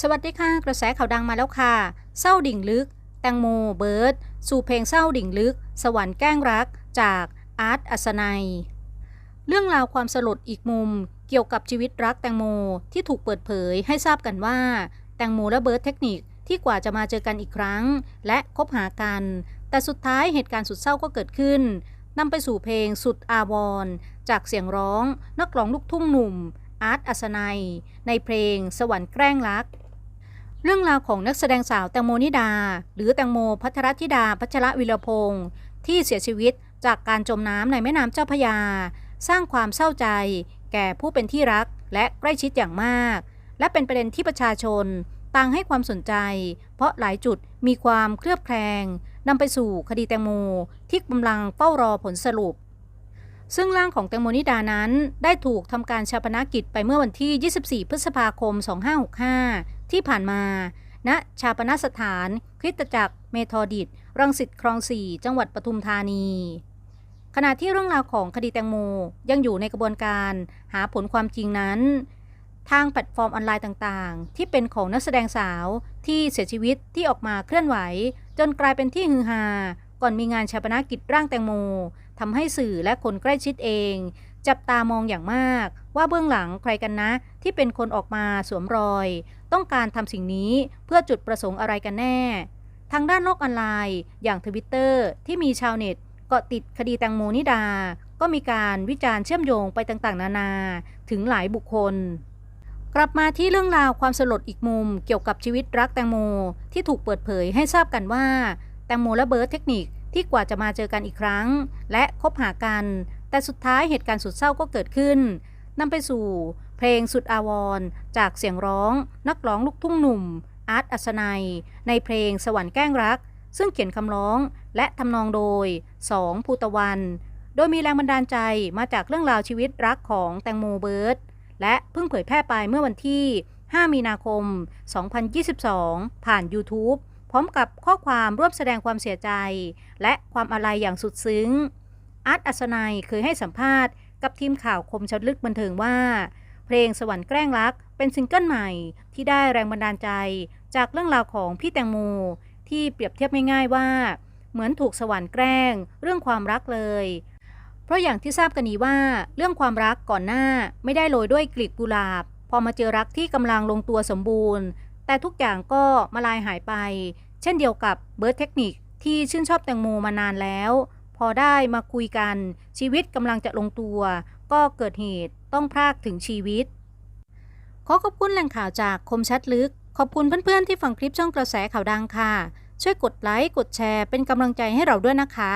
สวัสดีค่ะ กระแสข่าวดังมาแล้วค่ะ เศร้าดิ่งลึก แตงโม เบิร์ด สู่เพลงเศร้าดิ่งลึก สวรรค์แกล้งรัก จากอาร์ตอัศนัย เรื่องราวความสลดอีกมุม เกี่ยวกับชีวิตรักแตงโมที่ถูกเปิดเผยให้ทราบกันว่า แตงโมและเบิร์ดเทคนิคที่กว่าจะมาเจอกันอีกครั้ง และคบหากัน แต่สุดท้ายเหตุการณ์สุดเศร้าก็เกิดขึ้นนำไปสู่เพลงสุดอาวรจากเสียงร้อง นักร้องลูกทุ่งหนุ่มอาร์ตอัศนัย ในเพลงสวรรค์แกล้งรัก เรื่องราวของนักแสดงสาวแตงโมนิดา หรือแตงโมพัทรธิดา พัชระวิรพงศ์ที่เสียชีวิตจากการจมน้ำในแม่น้ำเจ้าพยา สร้างความเศร้าใจ แก่ผู้เป็นที่รักและใกล้ชิดอย่างมาก และเป็นประเด็นที่ประชาชนต่างให้ความสนใจ เพราะหลายจุดมีความเคลือบแคลงนำไปสู่คดีแตงโมที่กำลังเฝ้ารอผลสรุป ซึ่งร่างของแตงโมนิดานั้นได้ถูกทำการชาปนกิจไปเมื่อวันที่ 24 พฤษภาคม 2565 ที่ผ่านมาณชาปนสถาน คริสตจักรเมทอดิต รังสิตคลองสี่จังหวัดปทุมธานีขณะที่เรื่องราวของคดีแตงโมยังอยู่ในกระบวนการหาผลความจริงนั้น ทางแพลตฟอร์มออนไลน์ต่างๆ ที่เป็นของนักแสดงสาวที่เสียชีวิตที่ออกมาเคลื่อนไหว จนกลายเป็นที่ฮือฮา ก่อนมีงานชาปนกิจร่างแตงโมทำให้สื่อและคนใกล้ชิดเอง จับตามองอย่างมาก ว่าเบื้องหลังใครกันนะ ที่เป็นคนออกมาสวมรอย ต้องการทำสิ่งนี้เพื่อจุดประสงค์อะไรกันแน่ ทางด้านโลกออนไลน์ อย่างทวิตเตอร์ที่มีชาวเน็ตเกาะติดคดีแตงโมนิดา ก็มีการวิจารณ์เชื่อมโยงไปต่างๆ นานา ถึงหลายบุคคลกลับมาที่เรื่องราวความสลดอีกมุมเกี่ยวกับชีวิตรักแตงโม ที่ถูกเปิดเผยให้ทราบกันว่า แตงโมและเบิร์ดเทคนิคที่กว่าจะมาเจอกันอีกครั้ง และคบหากัน แต่สุดท้ายเหตุการณ์สุดเศร้าก็เกิดขึ้นนำไปสู่เพลงสุดอาวรณ์จากเสียงร้อง นักร้องลูกทุ่งหนุ่ม อาร์ตอัศนัย ในเพลงสวรรค์แกล้งรัก ซึ่งเขียนคำร้องและทำนองโดยสองภูตะวัน โดยมีแรงบันดาลใจมาจากเรื่องราวชีวิตรักของแตงโมเบิร์ดและเพิ่งเผยแพร่ไปเมื่อวันที่ 5 มีนาคม 2022 ผ่าน YouTube ร้อมกับข้อความร่วมแสดงความเสียใจ และความอาลัยอย่างสุดซึ้ง อาร์ตอัศนัยเคยให้สัมภาษณ์กับทีมข่าวคมชัดลึกบันเทิงว่า เพลงสวรรค์แกล้งรักเป็นซิงเกิลใหม่ที่ได้แรงบันดาลใจ จากเรื่องราวของพี่แตงโมที่เปรียบเทียบง่ายๆว่า เหมือนถูกสวรรค์แกล้ง เรื่องความรักเลย เพราะอย่างที่ทราบกันนี้ว่า เรื่องความรักก่อนหน้าไม่ได้โรยด้วยกลีบกุหลาบ พอมาเจอรักที่กำลังลงตัวสมบูรณ์ แต่ทุกอย่างก็มาลายหายไป เช่นเดียวกับเบิร์ดเทคนิคที่ชื่นชอบแตงโมมานานแล้ว พอได้มาคุยกันชีวิตกำลังจะลงตัว ก็เกิดเหตุต้องพรากถึงชีวิต ขอขอบคุณแหล่งข่าวจากคมชัดลึก ขอบคุณเพื่อนๆที่ฟังคลิปช่องกระแสข่าวดังค่ะ ช่วยกดไลค์กดแชร์เป็นกำลังใจให้เราด้วยนะคะ